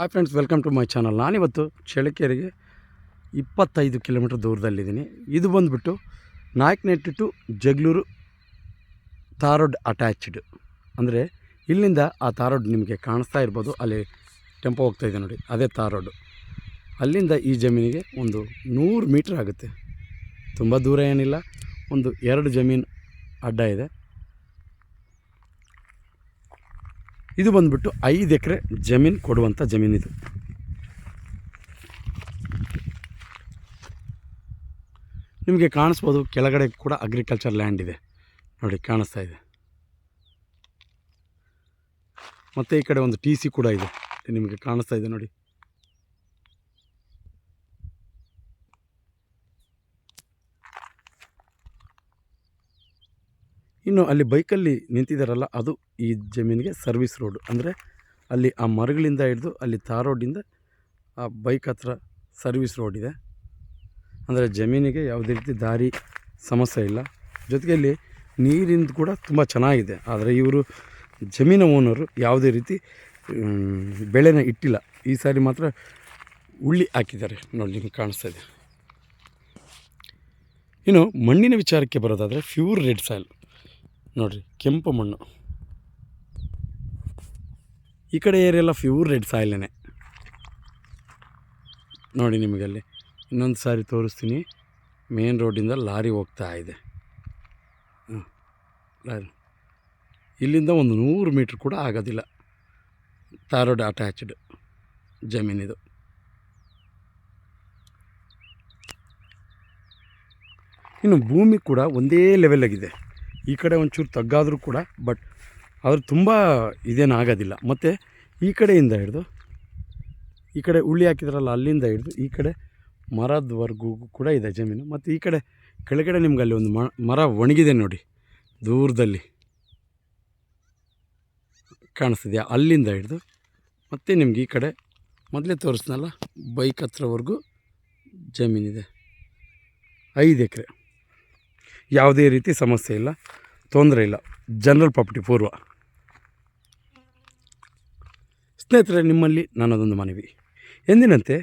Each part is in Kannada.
Hi friends welcome to my channel ನಾನಿವತ್ತು ಚಳ್ಳಕೆರೆಗೆ ಇಪ್ಪತ್ತೈದು ಕಿಲೋಮೀಟ್ರ್ ದೂರದಲ್ಲಿದ್ದೀನಿ. ಇದು ಬಂದುಬಿಟ್ಟು Nayakanahatti to Jagalur tar road attached. ಅಂದರೆ ಇಲ್ಲಿಂದ ಆ ತಾರೋಡ್ ನಿಮಗೆ ಕಾಣಿಸ್ತಾ ಇರ್ಬೋದು. ಅಲ್ಲಿ ಟೆಂಪೋ ಹೋಗ್ತಾ ಇದೆ ನೋಡಿ, ಅದೇ ತಾರೋಡು. ಅಲ್ಲಿಂದ ಈ ಜಮೀನಿಗೆ ಒಂದು ನೂರು ಮೀಟ್ರ್ ಆಗುತ್ತೆ. ತುಂಬ ದೂರ ಏನಿಲ್ಲ, ಒಂದು ಎರಡು ಜಮೀನು ಅಡ್ಡ ಇದೆ. ಇದು ಬಂದ್ಬಿಟ್ಟು ಐದು ಎಕರೆ ಜಮೀನು ಕೊಡುವಂಥ ಜಮೀನಿದು ನಿಮಗೆ ಕಾಣಿಸ್ಬೋದು ಕೆಳಗಡೆ ಕೂಡ ಅಗ್ರಿಕಲ್ಚರ್ ಲ್ಯಾಂಡ್ ಇದೆ. ನೋಡಿ, ಕಾಣಿಸ್ತಾ ಇದೆ. ಮತ್ತು ಈ ಕಡೆ ಒಂದು ಟಿ ಕೂಡ ಇದೆ ನಿಮಗೆ ಕಾಣಿಸ್ತಾ ಇದೆ ನೋಡಿ. ಇನ್ನು ಅಲ್ಲಿ ಬೈಕಲ್ಲಿ ನಿಂತಿದ್ದಾರಲ್ಲ ಅದು ಈ ಜಮೀನಿಗೆ ಸರ್ವಿಸ್ ರೋಡ್ ಅಂದರೆ ಅಲ್ಲಿ ಆ ಮರಗಳಿಂದ ಹಿಡಿದು ಅಲ್ಲಿ ತಾರ್ ರೋಡಿಂದ ಆ ಬೈಕ್ ಹತ್ರ ಸರ್ವಿಸ್ ರೋಡ್ ಇದೆ. ಅಂದರೆ ಜಮೀನಿಗೆ ಯಾವುದೇ ರೀತಿ ದಾರಿ ಸಮಸ್ಯೆ ಇಲ್ಲ. ಜೊತೆಗೆ ಅಲ್ಲಿ ನೀರಿಂದು ಕೂಡ ತುಂಬ ಚೆನ್ನಾಗಿದೆ. ಆದರೆ ಇವರು ಜಮೀನ ಓನರು ಯಾವುದೇ ರೀತಿ ಬೆಳೆನ ಇಟ್ಟಿಲ್ಲ. ಈ ಸಾರಿ ಮಾತ್ರ ಉಳ್ಳಿ ಹಾಕಿದ್ದಾರೆ. ನೋಡಿ, ನಿಮ್ಗೆ ಕಾಣಿಸ್ತಾ ಇದೆ. ಇನ್ನು ಮಣ್ಣಿನ ವಿಚಾರಕ್ಕೆ ಬರೋದಾದರೆ ಪ್ಯೂರ್ ರೆಡ್ ಸಾಯಿಲ್ ನೋಡಿರಿ, ಕೆಂಪು ಮಣ್ಣು. ಈ ಕಡೆ ಏರಿಯೆಲ್ಲ ಫ್ಯೂರ್ ರೆಡ್ ಸಾಯಿಲೇನೆ ನೋಡಿ ನಿಮಗಲ್ಲಿ, ಇನ್ನೊಂದು ಸಾರಿ ತೋರಿಸ್ತೀನಿ. ಮೇನ್ ರೋಡಿಂದ ಲಾರಿ ಹೋಗ್ತಾ ಇದೆ. ಹಾಂ ಲಾರಿ. ಇಲ್ಲಿಂದ ಒಂದು ನೂರು ಮೀಟ್ರ್ ಕೂಡ ಆಗೋದಿಲ್ಲ. ತಾರೋಡ್ ಅಟ್ಯಾಚ್ಡ್ ಜಮೀನಿದು ಇನ್ನು ಭೂಮಿ ಕೂಡ ಒಂದೇ ಲೆವೆಲಾಗಿದೆ ಈ ಕಡೆ ಒಂಚೂರು ತಗ್ಗಾದರೂ ಕೂಡ ಬಟ್ ಆದರೆ ತುಂಬ ಇದೇನು ಆಗೋದಿಲ್ಲ. ಮತ್ತು ಈ ಕಡೆಯಿಂದ ಹಿಡಿದು, ಈ ಕಡೆ ಉಳ್ಳಿ ಹಾಕಿದ್ರಲ್ಲ, ಅಲ್ಲಿಂದ ಹಿಡಿದು ಈ ಕಡೆ ಮರದವರೆಗೂ ಕೂಡ ಇದೆ ಜಮೀನು. ಮತ್ತು ಈ ಕಡೆ ಕೆಳಗಡೆ ನಿಮ್ಗೆ ಅಲ್ಲಿ ಒಂದು ಮರ ಒಣಗಿದೆ ನೋಡಿ, ದೂರದಲ್ಲಿ. ಕಾಣಿಸ್ತಿದೆಯಾ? ಅಲ್ಲಿಂದ ಹಿಡಿದು ಮತ್ತು ನಿಮ್ಗೆ ಈ ಕಡೆ ಮೊದಲೇ ತೋರಿಸ್ನಲ್ಲ ಬೈಕ್ ಹತ್ರವರೆಗೂ ಜಮೀನಿದೆ. ಐದು ಎಕರೆ. ಯಾವುದೇ ರೀತಿ ಸಮಸ್ಯೆ ಇಲ್ಲ, ತೊಂದರೆ ಇಲ್ಲ. ಜನರಲ್ ಪ್ರಾಪರ್ಟಿ ಪೂರ್ವ. ಸ್ನೇಹಿತರೆ, ನಿಮ್ಮಲ್ಲಿ ನನ್ನದೊಂದು ಮನವಿ. ಎಂದಿನಂತೆ,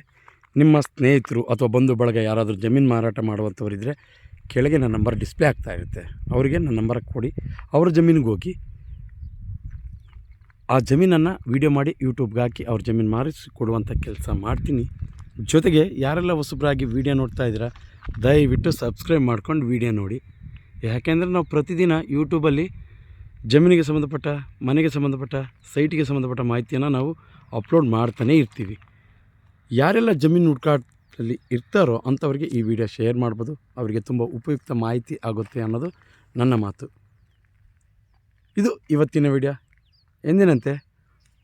ನಿಮ್ಮ ಸ್ನೇಹಿತರು ಅಥವಾ ಬಂಧು ಬಳಗ ಯಾರಾದರೂ ಜಮೀನು ಮಾರಾಟ ಮಾಡುವಂಥವರಿದ್ದರೆ ಕೆಳಗೆ ನನ್ನ ನಂಬರ್ ಡಿಸ್ಪ್ಲೇ ಆಗ್ತಾ ಇರುತ್ತೆ. ಅವರಿಗೆ ನನ್ನ ನಂಬರ್ ಕೊಡಿ. ಅವರ ಜಮೀನಿಗೆ ಹೋಗಿ ಆ ಜಮೀನನ್ನು ವೀಡಿಯೋ ಮಾಡಿ ಯೂಟ್ಯೂಬ್ಗೆ ಹಾಕಿ ಅವ್ರ ಜಮೀನು ಮಾರಿಸಿ ಕೊಡುವಂಥ ಕೆಲಸ ಮಾಡ್ತೀನಿ. ಜೊತೆಗೆ ಯಾರೆಲ್ಲ ಹೊಸಬ್ರಾಗಿ ವೀಡಿಯೋ ನೋಡ್ತಾ ಇದ್ದೀರಾ, ದಯವಿಟ್ಟು ಸಬ್ಸ್ಕ್ರೈಬ್ ಮಾಡ್ಕೊಂಡು ವೀಡಿಯೋ ನೋಡಿ. ಯಾಕೆಂದರೆ ನಾವು ಪ್ರತಿದಿನ ಯೂಟ್ಯೂಬಲ್ಲಿ ಜಮೀನಿಗೆ ಸಂಬಂಧಪಟ್ಟ, ಮನೆಗೆ ಸಂಬಂಧಪಟ್ಟ, ಸೈಟಿಗೆ ಸಂಬಂಧಪಟ್ಟ ಮಾಹಿತಿಯನ್ನು ನಾವು ಅಪ್ಲೋಡ್ ಮಾಡ್ತಾನೇ ಇರ್ತೀವಿ. ಯಾರೆಲ್ಲ ಜಮೀನು ಹುಡ್ಕಾಟದಲ್ಲಿ ಇರ್ತಾರೋ ಅಂಥವ್ರಿಗೆ ಈ ವಿಡಿಯೋ ಶೇರ್ ಮಾಡ್ಬೋದು. ಅವರಿಗೆ ತುಂಬ ಉಪಯುಕ್ತ ಮಾಹಿತಿ ಆಗುತ್ತೆ ಅನ್ನೋದು ನನ್ನ ಮಾತು. ಇದು ಇವತ್ತಿನ ವಿಡಿಯೋ. ಎಂದಿನಂತೆ?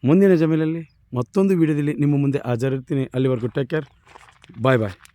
ಮುಂದಿನ ಜಮೀನಲ್ಲಿ ಮತ್ತೊಂದು ವಿಡಿಯೋದಲ್ಲಿ ನಿಮ್ಮ ಮುಂದೆ ಹಾಜರಿರ್ತೀನಿ. ಅಲ್ಲಿವರೆಗೂ ಟೇಕ್ ಕೇರ್ ಬಾಯ್ ಬಾಯ್